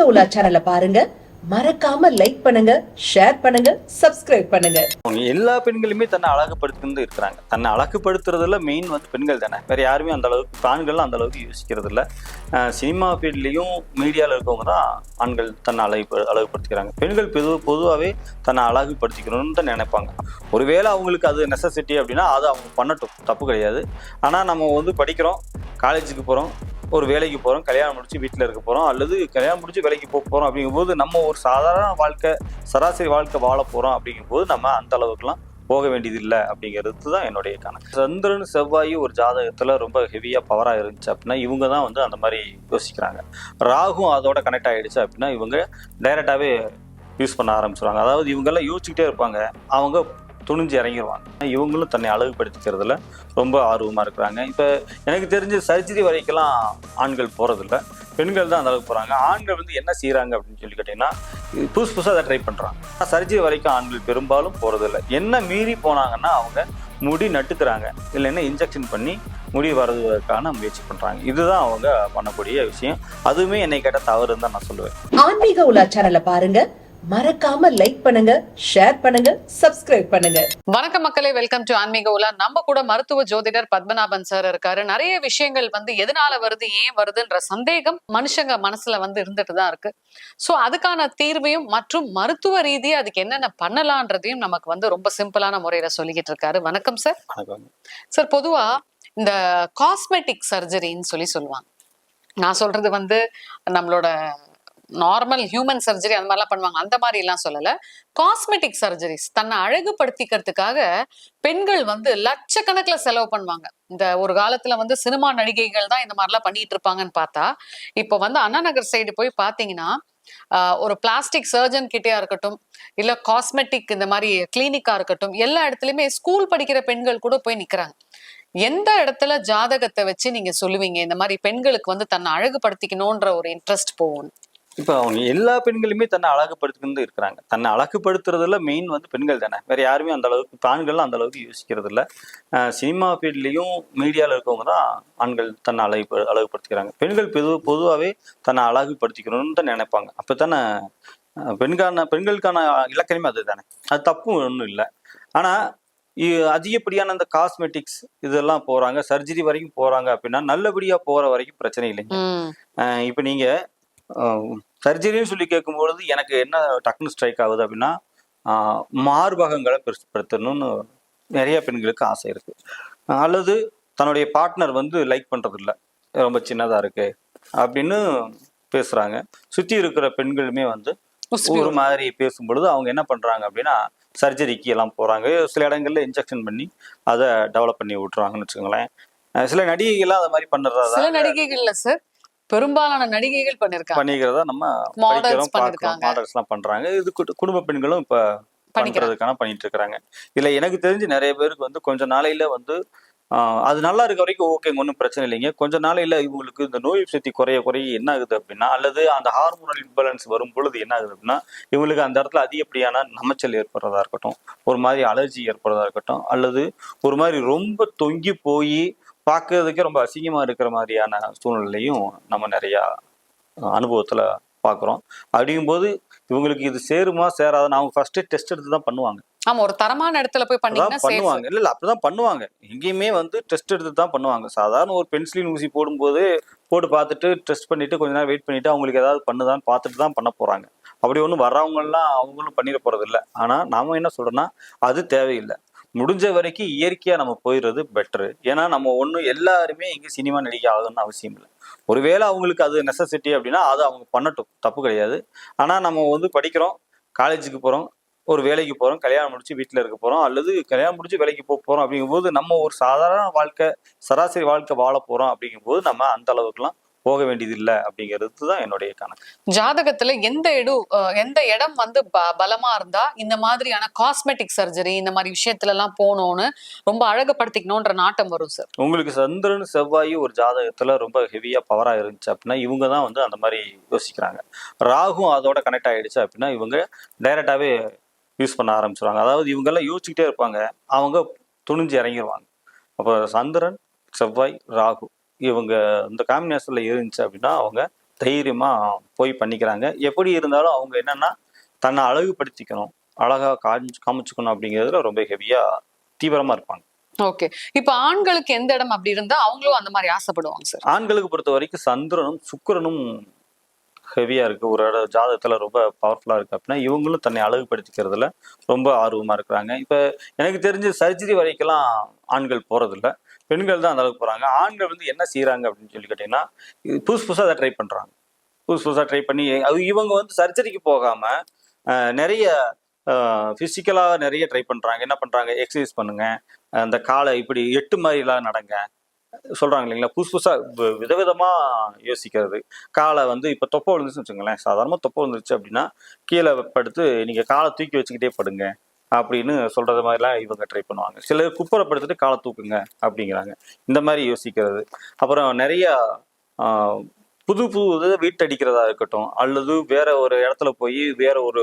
ஆன்மீக உலா பாருங்க. மறக்காம லைக் பண்ணுங்க ஷேர் பண்ணுங்க சப்ஸ்கிரைப் பண்ணுங்க. அவங்க எல்லா பெண்களுமே தன்னை அழகுபடுத்திட்டு இருக்கிறாங்க. தன்னை அழகுபடுத்துறதுல மெயின் வந்து பெண்கள் தானே. வேற யாருமே அந்த அளவுக்கு ஆண்கள்லாம் அந்த அளவுக்கு யோசிக்கிறது இல்லை சினிமா ஃபீல்ட்லேயும் மீடியாவில் இருக்கவங்க தான் ஆண்கள் தன்னை அழகு அழகுபடுத்திக்கிறாங்க. பெண்கள் பொது பொதுவாகவே தன்னை அழகுபடுத்திக்கணும்னு தான் நினைப்பாங்க. ஒருவேளை அவங்களுக்கு அது நெசசிட்டி அப்படின்னா அதை அவங்க பண்ணட்டும். தப்பு கிடையாது. ஆனால் நம்ம வந்து படிக்கிறோம் காலேஜுக்கு போகிறோம் ஒரு வேலைக்கு போகிறோம் கல்யாணம் முடிச்சு வீட்டில் இருக்க போகிறோம் அல்லது கல்யாணம் முடிச்சு வேலைக்கு போக போகிறோம் அப்படிங்கும்போது நம்ம ஒரு சாதாரண வாழ்க்கை சராசரி வாழ்க்கை வாழ போகிறோம் அப்படிங்கும்போது நம்ம அந்த அளவுக்குலாம் போக வேண்டியது இல்லை அப்படிங்கிறது தான் என்னுடைய கணக்கு. சந்திரன் செவ்வாய் ஒரு ஜாதகத்தில் ரொம்ப ஹெவியாக பவராக இருந்துச்சு அப்படின்னா இவங்க தான் வந்து அந்த மாதிரி யோசிக்கிறாங்க. ராகும் அதோட கனெக்ட் ஆகிடுச்சு அப்படின்னா இவங்க டைரெக்டாகவே யூஸ் பண்ண ஆரம்பிச்சிருவாங்க. அதாவது இவங்கெல்லாம் யோசிச்சுக்கிட்டே இருப்பாங்க. அவங்க துணிஞ்சு இறங்கிடுவாங்க இவங்களும் தன்னை அழகுபடுத்திக்கிறதுல ரொம்ப ஆர்வமாக இருக்கிறாங்க. இப்போ எனக்கு தெரிஞ்ச சர்ஜரி வரைக்கெல்லாம் ஆண்கள் போகிறதில்ல பெண்கள் தான் அந்த அளவுக்கு போகிறாங்க ஆண்கள் வந்து என்ன செய்கிறாங்க அப்படின்னு சொல்லி கேட்டிங்கன்னா புதுசு புதுசாக அதை ட்ரை பண்ணுறாங்க சர்ஜரி வரைக்கும் ஆண்கள் பெரும்பாலும் போகிறதில்ல என்ன மீறி போனாங்கன்னா அவங்க முடி நட்டுக்கிறாங்க. இல்லைன்னா இன்ஜெக்ஷன் பண்ணி முடி வர்றதுக்கான முயற்சி பண்றாங்க. இதுதான் அவங்க பண்ணக்கூடிய விஷயம். அதுவுமே என்னை கேட்ட தவறுன்னு தான் நான் சொல்லுவேன். ஆன்மீக உலா பாருங்க. மறக்காம லைக் பண்ணுங்க ஷேர் பண்ணுங்க சப்ஸ்கிரைப் பண்ணுங்க. வணக்கம் மக்களே வெல்கம் டு ஆன்மீக உலா. நம்ம கூட மருத்துவ ஜோதிடர் பத்மநாபன் சார் இருக்காரு. நிறைய விஷயங்கள் வந்து எதனால வருது ஏன் வருதுன்ற சந்தேகம் மனுஷங்க மனசுல வந்து இருந்துட்டு தான் இருக்கு. சோ அதுக்கான தீர்வையும் மற்றும் மருத்துவ ரீதியா அதுக்கு என்னென்ன பண்ணலான்றதையும் நமக்கு வந்து ரொம்ப சிம்பிளான முறையில சொல்லிக்கிட்டு இருக்காரு. வணக்கம் சார் வணக்கம். சார் பொதுவா இந்த காஸ்மெட்டிக் சர்ஜரின்னு சொல்லி சொல்லுவாங்க. நான் சொல்றது வந்து நம்மளோட நார்மல் ஹியூமன் சர்ஜரி அந்த மாதிரிலாம் பண்ணுவாங்க. அந்த மாதிரி எல்லாம் சொல்லல. காஸ்மெட்டிக் சர்ஜரிஸ் தன்னை அழகுபடுத்திக்கிறதுக்காக பெண்கள் வந்து லட்சக்கணக்கில் செலவு பண்ணுவாங்க. இந்த ஒரு காலத்துல வந்து சினிமா நடிகைகள் தான் இந்த மாதிரிலாம் பண்ணிட்டு இருப்பாங்கன்னு பார்த்தா இப்போ வந்து அண்ணா நகர் சைடு போய் பாத்தீங்கன்னா ஆஹ் ஒரு பிளாஸ்டிக் சர்ஜன் கிட்டயா இருக்கட்டும் இல்ல காஸ்மெட்டிக் இந்த மாதிரி கிளினிக்கா இருக்கட்டும் எல்லா இடத்துலயுமே ஸ்கூல் படிக்கிற பெண்கள் கூட போய் நிக்கிறாங்க. எந்த இடத்துல ஜாதகத்தை வச்சு நீங்க சொல்லுவீங்க? இந்த மாதிரி பெண்களுக்கு வந்து தன்னை அழகுபடுத்திக்கணும்ன்ற ஒரு இன்ட்ரெஸ்ட் போகும் இப்போ அவங்க எல்லா பெண்களுமே தன்னை அழகுபடுத்திட்டு இருக்கிறாங்க. தன்னை அழகுபடுத்துறதுல மெயின் வந்து பெண்கள் தானே. வேற யாருமே அந்த அளவுக்கு ஆண்கள்லாம் அந்த அளவுக்கு யோசிக்கிறது இல்லை சினிமா ஃபீல்ட்லேயும் மீடியாவில் இருக்கவங்க தான் ஆண்கள் தன்னை அழகு அழகுபடுத்திக்கிறாங்க. பெண்கள் பொது பொதுவாகவே தன்னை அழகுபடுத்திக்கணும்னு தான் நினைப்பாங்க. அப்போ தானே பெண்கான பெண்களுக்கான இலக்கணமே அது தானே. அது தப்பும் ஒன்றும் இல்லை. ஆனால் அதிகப்படியான அந்த காஸ்மெட்டிக்ஸ் இதெல்லாம் போறாங்க. சர்ஜரி வரைக்கும் போறாங்க அப்படின்னா நல்லபடியா போற வரைக்கும் பிரச்சனை இல்லைங்க. இப்போ நீங்க சர்ஜரின்னு சொல்லி கேட்கும்பொழுது எனக்கு என்ன டக்குன்னு ஸ்ட்ரைக் ஆகுது அப்படின்னா மார்பகங்களை பெருசுப்படுத்தணும்னு நிறைய பெண்களுக்கு ஆசை இருக்கு. அல்லது தன்னுடைய பார்ட்னர் வந்து லைக் பண்றது இல்ல ரொம்ப சின்னதா இருக்கு அப்படின்னு பேசுறாங்க. சுத்தி இருக்கிற பெண்களுமே வந்து ஒரு மாதிரி பேசும் பொழுது அவங்க என்ன பண்றாங்க அப்படின்னா சர்ஜரிக்கு எல்லாம் போறாங்க. சில இடங்கள்ல இன்ஜெக்ஷன் பண்ணி அதை டெவலப் பண்ணி விட்டுருவாங்கன்னு வச்சுக்கோங்களேன். சில நடிகைகள்லாம் அந்த மாதிரி பண்ணுறதா சில நடிகைகள்ல சார் பெரும்பாலான நடிகைகள் பண்ணிருக்காங்க. பண்ணிக்கிறதா நம்ம பார்க்கிறோம் பண்ணிருக்காங்க. மாடல்ஸ் எல்லாம் பண்றாங்க. இது குடும்ப பெண்களும் இப்ப பண்றதுக்கான பண்ணிட்டு இருக்காங்க இதுல எனக்கு தெரிஞ்சு நிறைய பேருக்கு வந்து கொஞ்ச நாளையில வந்து அது நல்லா இருக்க வரைக்கும் ஓகேங்க ஒன்றும் பிரச்சனை இல்லைங்க. கொஞ்ச நாளையில இவங்களுக்கு இந்த நோய் சக்தி குறைய குறைய என்ன ஆகுது அப்படின்னா அல்லது அந்த ஹார்மோனல் இம்பேலன்ஸ் வரும் பொழுது என்ன ஆகுது அப்படின்னா இவங்களுக்கு அந்த இடத்துல அதிகப்படியான நமைச்சல் ஏற்படுறதா இருக்கட்டும் ஒரு மாதிரி அலர்ஜி ஏற்படுறதா இருக்கட்டும் அல்லது ஒரு மாதிரி ரொம்ப தொங்கி போய் பார்க்கறதுக்கே ரொம்ப அசிங்கமா இருக்கிற மாதிரியான சூழ்நிலையும் நம்ம நிறையா அனுபவத்துல பார்க்குறோம் அப்படிங்கும்போது இவங்களுக்கு இது சேருமா சேராதுன்னு அவங்க ஃபர்ஸ்ட் டெஸ்ட் எடுத்து தான் பண்ணுவாங்க. ஆமா ஒரு தரமான இடத்துல போய். பண்ணுவாங்க. இல்ல இல்ல அப்படிதான் பண்ணுவாங்க. எங்கேயுமே வந்து டெஸ்ட் எடுத்து தான் பண்ணுவாங்க. சாதாரண ஒரு பென்சிலின் ஊசி போடும்போது போட்டு பார்த்துட்டு டெஸ்ட் பண்ணிட்டு கொஞ்ச நேரம் வெயிட் பண்ணிட்டு அவங்களுக்கு ஏதாவது பண்ணுதான்னு பார்த்துட்டு தான் பண்ண போறாங்க. அப்படி ஒன்றும் வர்றவங்கலாம் அவங்களும் பண்ணிட போறது இல்லை ஆனா நாம என்ன சொல்றோம்னா அது தேவையில்லை. முடிஞ்ச வரைக்கும் இயற்கையா நம்ம போயிடுறது பெட்டரு ஏன்னா நம்ம ஒன்றும் எல்லாருமே இங்கே சினிமா நடிக்க ஆகணும்னு அவசியம் இல்லை. ஒருவேளை அவங்களுக்கு அது நெசசிட்டி அப்படின்னா அது அவங்க பண்ணட்டும். தப்பு கிடையாது. ஆனால் நம்ம வந்து படிக்கிறோம் காலேஜுக்கு போகிறோம் ஒரு வேலைக்கு போகிறோம் கல்யாணம் முடிச்சு வீட்டில் இருக்க போகிறோம் அல்லது கல்யாணம் முடிச்சு வேலைக்கு போக போகிறோம் அப்படிங்கும்போது நம்ம ஒரு சாதாரண வாழ்க்கை சராசரி வாழ்க்கை வாழ போகிறோம் அப்படிங்கும்போது நம்ம அந்த அளவுக்குலாம் போக வேண்டியது இல்லை அப்படிங்கிறது தான் என்னுடைய கணக்கு. ஜாதகத்துல எந்த இடு அஹ் எந்த இடம் வந்து பலமா இருந்தா இந்த மாதிரியான காஸ்மெட்டிக் சர்ஜரி இந்த மாதிரி விஷயத்துல எல்லாம் போகணும்னு ரொம்ப அழகுபடுத்திக்கணும்ன்ற நாட்டம் வரும் சார் உங்களுக்கு சந்திரன் செவ்வாய் ஒரு ஜாதகத்துல ரொம்ப ஹெவியா பவரா இருந்துச்சு அப்படின்னா இவங்க தான் வந்து அந்த மாதிரி யோசிக்கிறாங்க. ராகும் அதோட கனெக்ட் ஆயிடுச்சு அப்படின்னா இவங்க டைரக்டாவே யூஸ் பண்ண ஆரம்பிச்சிருவாங்க. அதாவது இவங்கெல்லாம் யோசிச்சுக்கிட்டே இருப்பாங்க. அவங்க துணிஞ்சு இறங்கிடுவாங்க அப்போ சந்திரன் செவ்வாய் ராகு. இவங்க இந்த காம்பினேஷன்ல இருந்துச்சு அப்படின்னா அவங்க தைரியமா போய் பண்ணிக்கிறாங்க. எப்படி இருந்தாலும் அவங்க என்னன்னா தன்னை அழகுபடுத்திக்கணும். அழகா காமிச்சு காமிச்சுக்கணும் அப்படிங்கிறதுல ரொம்ப ஹெவியா தீவிரமா இருப்பாங்க. ஓகே இப்ப ஆண்களுக்கு எந்த இடம் அப்படி இருந்தா அவங்களும் அந்த மாதிரி ஆசைப்படுவாங்க சார் ஆண்களுக்கு பொறுத்த வரைக்கும் சந்திரனும் சுக்கிரனும் ஹெவியா இருக்கு. ஒரு ஜாதகத்துல ரொம்ப பவர்ஃபுல்லா இருக்கு அப்படின்னா இவங்களும் தன்னை அழகுபடுத்திக்கிறதுல ரொம்ப ஆர்வமா இருக்கிறாங்க. இப்ப எனக்கு தெரிஞ்சு சர்ஜரி வரைக்கெல்லாம் ஆண்கள் போறதில்ல. பெண்கள் தான் அந்த அளவுக்கு ஆண்கள் வந்து என்ன செய்கிறாங்க அப்படின்னு சொல்லி கேட்டிங்கன்னா புதுசு புதுசாக அதை ட்ரை பண்ணுறாங்க புதுசு புதுசாக ட்ரை பண்ணி அது இவங்க வந்து சர்ஜரிக்கு போகாமல் நிறைய ஃபிசிக்கலாக நிறைய ட்ரை பண்ணுறாங்க என்ன பண்ணுறாங்க எக்ஸசைஸ் பண்ணுங்கள் அந்த காலை இப்படி எட்டு மாதிரிலாம் நடங்க. சொல்கிறாங்க இல்லைங்களா? புதுசு புதுசாக விதவிதமாக யோசிக்கிறது. காலை வந்து இப்போ தொப்பை விழுந்துச்சுன்னு வச்சுங்களேன் சாதாரணமாக தொப்பை விழுந்துருச்சு அப்படின்னா கீழே படுத்து நீங்கள் காலை தூக்கி வச்சுக்கிட்டே படுங்க. அப்படின்னு சொல்கிறது மாதிரிலாம் இவங்க ட்ரை பண்ணுவாங்க. சிலர் குப்பரை காலை தூக்குங்க அப்படிங்கிறாங்க. இந்த மாதிரி யோசிக்கிறது. அப்புறம் நிறையா புது புது வீட்டடிக்கிறதா இருக்கட்டும் அல்லது வேற ஒரு இடத்துல போய் வேற ஒரு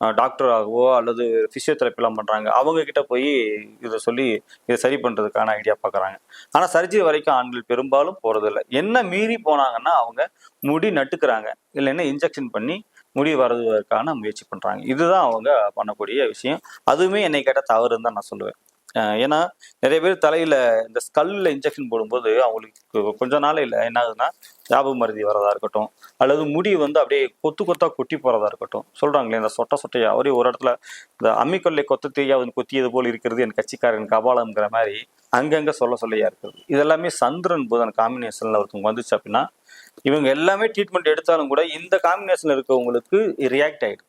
டாக்டராகவோ அல்லது ஃபிசியோதெரப்பிலாம் பண்ணுறாங்க அவங்க கிட்ட போய் இதை சொல்லி இதை சரி பண்ணுறதுக்கான ஐடியா பார்க்குறாங்க. ஆனால் சர்ஜரி வரைக்கும் ஆண்கள் பெரும்பாலும் போகிறதில்ல என்ன மீறி போனாங்கன்னா அவங்க முடி நட்டுக்கிறாங்க. இல்லைன்னா இன்ஜெக்ஷன் பண்ணி முடி வருவதற்கான முயற்சி பண்ணுறாங்க இதுதான் அவங்க பண்ணக்கூடிய விஷயம். அதுவுமே என்னை கேட்டால் தவறுன்னு தான் நான் சொல்லுவேன். ஏன்னா நிறைய பேர் தலையில் இந்த ஸ்கல்லில் இன்ஜெக்ஷன் போடும்போது அவங்களுக்கு கொஞ்ச நாளையில என்ன ஆகுதுன்னா ஞாபகம் மருதி வரதா இருக்கட்டும் அல்லது முடி வந்து அப்படியே கொத்து கொத்தா கொட்டி போகிறதா இருக்கட்டும். சொல்கிறாங்களே இந்த சொட்ட சொட்டையா? ஒரே ஒரு இடத்துல இந்த அம்மிக்கொல்லை கொத்த தெரியாது கொத்தியது போல் இருக்கிறது என் கட்சிக்காரன் கபாலம்ங்கிற மாதிரி அங்கங்கே சொல்ல சொல்லையா இருக்குது இதெல்லாமே சந்திரன் புதன் காம்பினேஷனில் ஒருத்தவங்க வந்துச்சு அப்படின்னா இவங்க எல்லாமே ட்ரீட்மெண்ட் எடுத்தாலும் கூட இந்த காம்பினேஷன்ல இருக்கவங்களுக்கு ரியாக்ட் ஆயிடும்.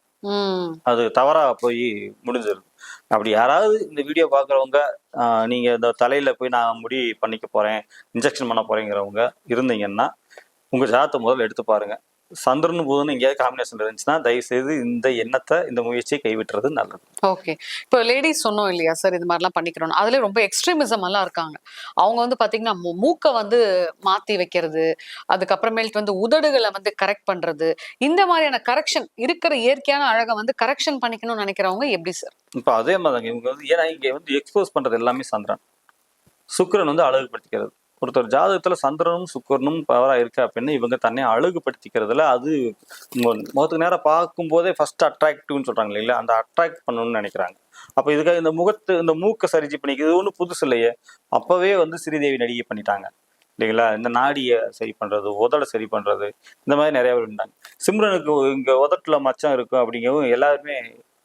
அது தவறா போய் முடிஞ்சிருது அப்படி யாராவது இந்த வீடியோ பார்க்குறவங்க நீங்க இந்த தலையில போய் நான் முடி பண்ணிக்க போறேன் இன்ஜெக்ஷன் பண்ண போறேங்கிறவங்க இருந்தீங்கன்னா உங்க ஜாதத்தை முதல்ல எடுத்து பாருங்க. சந்திரன் புதன் எங்கேயாவது காம்பினேஷன் இருந்துச்சுன்னா தயவு செய்து இந்த எண்ணத்தை இந்த முயற்சியை கைவிட்டுறது நல்லது. ஓகே இப்போ லேடிஸ் சொன்னோம் இல்லையா சார் இது மாதிரிலாம் பண்ணிக்கிறோம் அதுல ரொம்ப எக்ஸ்ட்ரீமிசம் எல்லாம் இருக்காங்க. அவங்க வந்து பாத்தீங்கன்னா மூக்கை வந்து மாத்தி வைக்கிறது அதுக்கப்புறமேல்ட்டு வந்து உதடுகளை வந்து கரெக்ட் பண்றது இந்த மாதிரியான கரெக்ஷன் இருக்கிற இயற்கையான அழகை வந்து கரெக்ஷன் பண்ணிக்கணும்னு நினைக்கிறவங்க எப்படி சார் இப்போ அதே மாதிரி இவங்க வந்து ஏன்னா இங்க வந்து எக்ஸ்போஸ் பண்றது எல்லாமே சந்திரன். சுக்கிரன் வந்து அழகுபடுத்திக்கிறது. ஒருத்தர் ஜாதகத்துல சந்திரனும் சுக்கிரனும் பவரா இருக்கு அப்படின்னு இவங்க தன்னை அழகுபடுத்திக்கிறதுல அது முகத்துக்கு நேரம் பார்க்கும் போதே ஃபர்ஸ்ட் அட்ராக்டிவ்னு சொல்றாங்க இல்லைங்களா? அந்த அட்ராக்ட் பண்ணணும்னு நினைக்கிறாங்க. அப்ப இதுக்காக இந்த முகத்து இந்த மூக்கை சரிச்சு பண்ணிக்க இது ஒன்றும் புதுசு இல்லையே. அப்பவே வந்து ஸ்ரீதேவி நடிகை பண்ணிட்டாங்க. இல்லைங்களா? இந்த நாடியை சரி பண்றது உதட சரி பண்றது இந்த மாதிரி நிறைய பேர் இருந்தாங்க சிம்ரனுக்கு இங்க உதட்டுல மச்சம் இருக்கும் அப்படிங்கவும் எல்லாருமே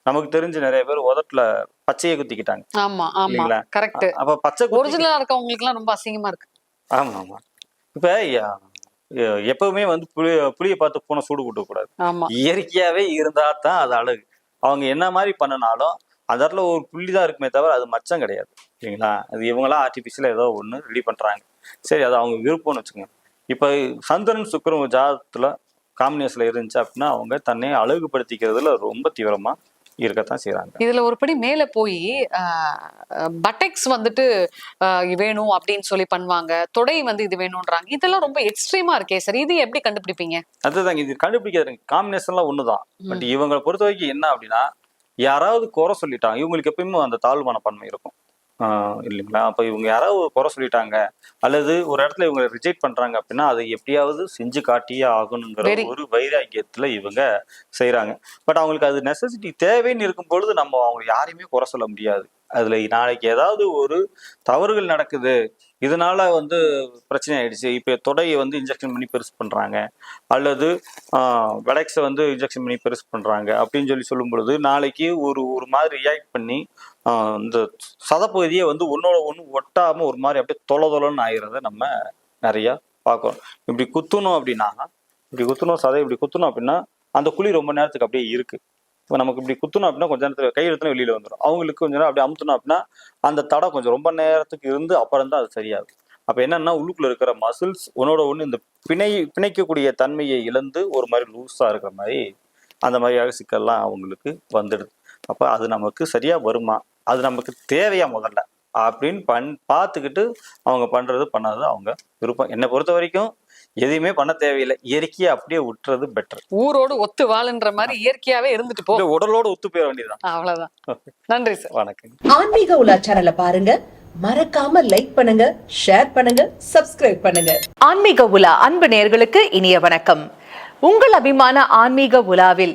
நமக்கு தெரிஞ்ச நிறைய பேர் உதட்டுல பச்சையை குத்திக்கிட்டாங்க. ஆமா ஆமா? கரெக்ட் அப்ப பச்சை ஒரிஜினலா இருக்கவங்களுக்கு எல்லாம் ரொம்ப அசிங்கமா இருக்கு. ஆமா ஆமா இப்ப எப்பவுமே வந்து புளி புளியை பார்த்து பூனை சூடு கூட்ட கூடாது. ஆமா. இயற்கையாவே இருந்தா தான் அது அழகு. அவங்க என்ன மாதிரி பண்ணினாலும் அந்த இடத்துல ஒரு புள்ளி தான் இருக்குமே தவிர அது மச்சம் கிடையாது. இல்லைங்களா அது இவங்களாம் ஆர்டிஃபிஷியலா ஏதோ ஒண்ணு ரெடி பண்றாங்க. சரி அது அவங்க விருப்பம்னு வச்சுக்கோங்க. இப்ப சந்திரன் சுக்கிரன் ஜாதத்துல காம்பினேஷன்ல இருந்துச்சு அப்படின்னா அவங்க தன்னை அழகுபடுத்திக்கிறதுல ரொம்ப தீவிரமா இருக்கத்தான் செய்றாங்க. இதுல ஒரு படி மேல போய் பட்டெக்ஸ் வந்துட்டு வேணும் அப்படின்னு சொல்லி பண்ணுவாங்க. தொடை வந்து இது வேணும்ன்றாங்க. இதெல்லாம் ரொம்ப எக்ஸ்ட்ரீமா இருக்கே சார் இது எப்படி கண்டுபிடிப்பீங்க? அதுதாங்க இது கண்டுபிடிக்கிறது காம்பினேஷன்லாம் ஒண்ணுதான். பட் இவங்களை பொறுத்த வரைக்கும் என்ன அப்படின்னா யாராவது குறை சொல்லிட்டாங்க. இவங்களுக்கு எப்பயுமே அந்த தாழ்வு மனப்பான்மை இருக்கும். இல்லைங்களா? அப்ப இவங்க யாராவது குறை சொல்லிட்டாங்க அல்லது ஒரு இடத்துல இவங்க ரிஜெக்ட் பண்றாங்க அப்படின்னா அதை எப்படியாவது செஞ்சு காட்டியே ஆகணுங்கிற ஒரு வைராக்கியத்துல இவங்க செய்றாங்க. பட் அவங்களுக்கு அது நெசசிட்டி தேவைன்னு இருக்கும் பொழுது நம்ம அவங்க யாரையுமே குறை சொல்ல முடியாது. அதுல நாளைக்கு ஏதாவது ஒரு தவறுகள் நடக்குது இதனால வந்து பிரச்சனை ஆயிடுச்சு. இப்போ தொடையை வந்து இன்ஜெக்ஷன் பண்ணி பெருசு பண்ணுறாங்க அல்லது வெடக்ஸை வந்து இன்ஜெக்ஷன் பண்ணி பெருசு பண்ணுறாங்க அப்படின்னு சொல்லி சொல்லும் பொழுது நாளைக்கு ஒரு ஒரு மாதிரி ரியாக்ட் பண்ணி இந்த சதப்பகுதியை வந்து ஒன்னோட ஒன்று ஒட்டாமல் ஒரு மாதிரி அப்படியே தொலை தொலைன்னு ஆகிறத நம்ம நிறையா பார்க்குறோம் இப்படி குத்தணும் அப்படின்னா இப்படி குத்தணும் சதை இப்படி குத்தணும் அப்படின்னா அந்த குழி ரொம்ப நேரத்துக்கு அப்படியே இருக்குது இப்போ நமக்கு இப்படி குத்தணும் அப்படின்னா கொஞ்ச நேரத்துல கை எடுத்தோம் வெளியில வந்துடும் அவங்களுக்கு கொஞ்ச நேரம் அப்படி அமுத்தணும் அப்படின்னா அந்த தடை கொஞ்சம் ரொம்ப நேரத்துக்கு இருந்து அப்புறம் தான் அது சரியாகும் அப்ப என்னன்னா உள்ளுக்குள்ள இருக்கிற மசில்ஸ் ஒன்னோட ஒண்ணு இந்த பிணை பிணைக்கக்கூடிய தன்மையை இழந்து ஒரு மாதிரி லூஸாக இருக்கிற மாதிரி அந்த மாதிரியாக சிக்கல்லாம் அவங்களுக்கு வந்துடுது. அப்ப அது நமக்கு சரியா வருமா? அது நமக்கு தேவையா முதல்ல? அப்படின்னு பண் பார்த்துக்கிட்டு அவங்க பண்றது பண்ணாதது அவங்க விருப்பம். என்னை பொறுத்த வரைக்கும் எதையுமே பண்ண தேவையில்லை. இயற்கையை அப்படியே விட்டுறது பெட்டர் ஊரோடு ஒத்து வாழுன்ற மாதிரி இயற்கையாவே இருந்துட்டு போ. உடலோட ஒத்து போயிட வேண்டியதுதான். அவ்வளவுதான். நன்றி சார் வணக்கம். ஆன்மீக உலா சேனலை பாருங்க. மறக்காம லைக் பண்ணுங்க ஷேர் பண்ணுங்க சப்ஸ்கிரைப் பண்ணுங்க. ஆன்மீக உலா அன்பு நேயர்களுக்கு இனிய வணக்கம். உங்கள் அபிமான ஆன்மீக உலாவில்